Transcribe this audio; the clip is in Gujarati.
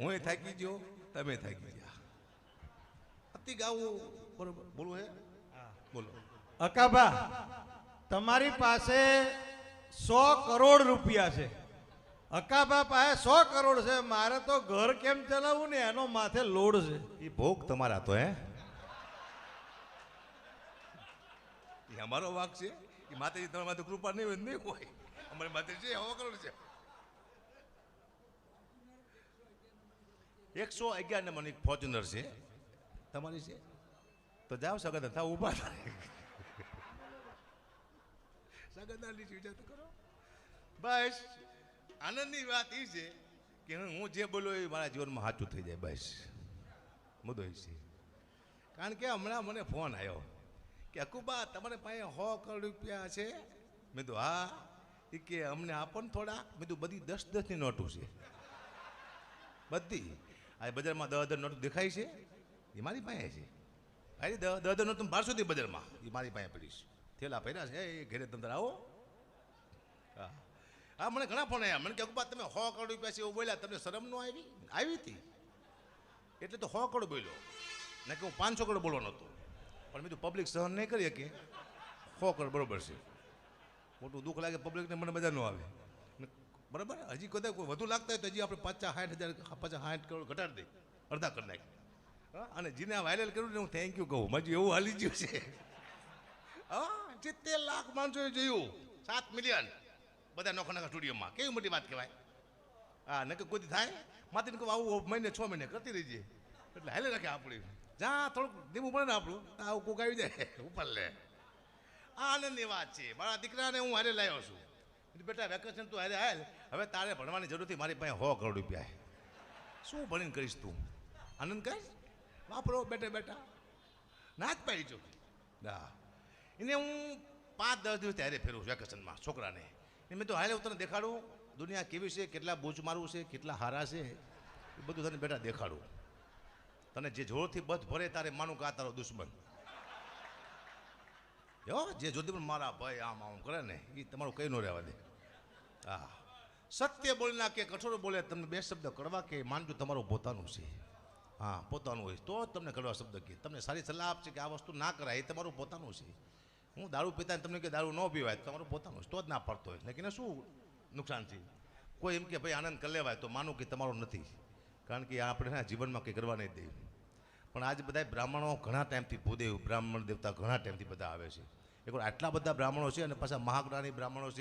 હું થાકી ગયો તમે થાકી ગયા. અતિ ગાવું બરોબર બોલવું હે. બોલો. અકાબા તમારી પાસે સો કરોડ રૂપિયા છે. અકાબા પાસે સો કરોડ છે મારે તો ઘર કેમ ચલાવવું ને એનો માથે લોડ છે. એ ભોગ તમારા તો હે. એ અમારો વાક છે. એ માતાજી તમારા માથે કૃપા નહીં હોય નહીં હોય. અમારી માથે છે સો કરોડ છે. એકસો અગિયાર નંબરની એક ફોર્ચ્યુનર છે. તમારી છે? તો જાઓ સગત હતા ઊભા થાય સગતદારની વિચાર કરો. બસ, આનંદની વાત એ છે કે હું જે બોલો એ મારા જીવનમાં સાચું થઈ જાય, બસ. મુદ્દો છે. કારણ કે હમણાં મને ફોન આવ્યો કે, અકુબા, તમારે પાસે સો કરોડ રૂપિયા છે. મેં તો હા. એ કે, અમને આપો ને થોડા મેં તો બધી દસ દસની નોટો છે. બધી. આ બજારમાં દસ હજાર નોટ દેખાય છે? એ મારી પાસે છે. અરે દસ દસ હજાર નોટ તમે બારસો થી બજારમાં? એ મારી પાસે પડી છે. થેલા પહેર્યા છે. એ ઘરે તમે આવો. હા. હા, મને ઘણા ફોન આવ્યા મને કે અકુબા તમે સો કરોડ રૂપિયા છે એવું બોલ્યા. તમને શરમ ન આવી? આવી હતી. એટલે તો સો કરોડ બોલ્યો. ને કે હું પાંચસો કરોડ બોલવાનો હતો. પણ મેં તો પબ્લિક સહન નહીં કરી શકે સો કરોડ બરોબર છે. મોટું દુઃખ લાગે પબ્લિકને મને મજા ન આવે. બરાબર? હજી કદાચ વધુ લાગતા હોય તો હજી આપણે પચાસ, સાઠ હજાર, પચાસ, સાઠ કરોડ ઘટાડી દઈ અડધા કરી હા? અને જેને વાયરલ કર્યું ને હું થેન્ક યુ કહું. મજી એવું હાલી ગયું છે. હા? સિત્તેર લાખ માણસોએ જોયું. સાત મિલિયન બધા નોખા નોખા સ્ટુડિયોમાં. કેવી મોટી વાત કહેવાય? હા નકર કોઈ થાય? માતીને કહું આવું મહિને, છ મહિને કરતી રહીજે એટલે હાલે રાખે આપણી. જ્યાં થોડુંક ધીમું પડે ને આપણું આવું કોક આવી જાય. ઉપર લે. આ આનંદની વાત છે. મારા દીકરાને હું હારે લાવ્યો છું. બેટા, વેકેશન તું આજે હાલ. હવે તારે ભણવાની જરૂરથી મારી પાસે સો કરોડ રૂપિયા શું ભણીને કરીશ તું? આનંદ કરીશ વાપરો બેટા બેટા. ના જ પાડી જો. ના એને હું પાંચ દસ દિવસ ત્યારે ફેરું વેકેશનમાં છોકરાને. એ મેં તો હાલે હું તને દેખાડું. દુનિયા કેવી છે, કેટલા બૂચ મારવું છે, કેટલા હારા છે, એ બધું તને બેટા દેખાડું. તને જે જોરથી બધ ભરે તારે માનું કે આ તારો દુશ્મન. જો જે જોતી પણ મારા ભાઈ આમ આમ કરે ને એ તમારું કઈ ન રહેવા દે. હા. સત્ય બોલના કે કઠોર બોલે, તમને બે શબ્દ કડવા કે માનજો તમારું પોતાનું છે. હા, પોતાનું હોય. તો તમને કડવા શબ્દ કહે. તમને સારી સલાહ આપશે કે આ વસ્તુ ના કરાય, એ તમારું પોતાનું છે. હું દારૂ પીતા તમને કે દારૂ ન પીવાય તમારું પોતાનું છે. તો જ ના પડતો હોય. લેકિન શું નુકસાન છે? કોઈ એમ કે ભાઈ આનંદ કરી લેવાય, તો માનું કે તમારું નથી. કારણ કે આપણે જીવનમાં કંઈ કરવા નહીં દે પણ આજે બધા બ્રાહ્મણો ઘણા ટાઈમથી ભૂદેવ, બ્રાહ્મણ દેવતા ઘણા ટાઈમથી બધા આવે છે. એક આટલા બધા બ્રાહ્મણો છે અને પાછા મહાજ્ઞાની બ્રાહ્મણો છે.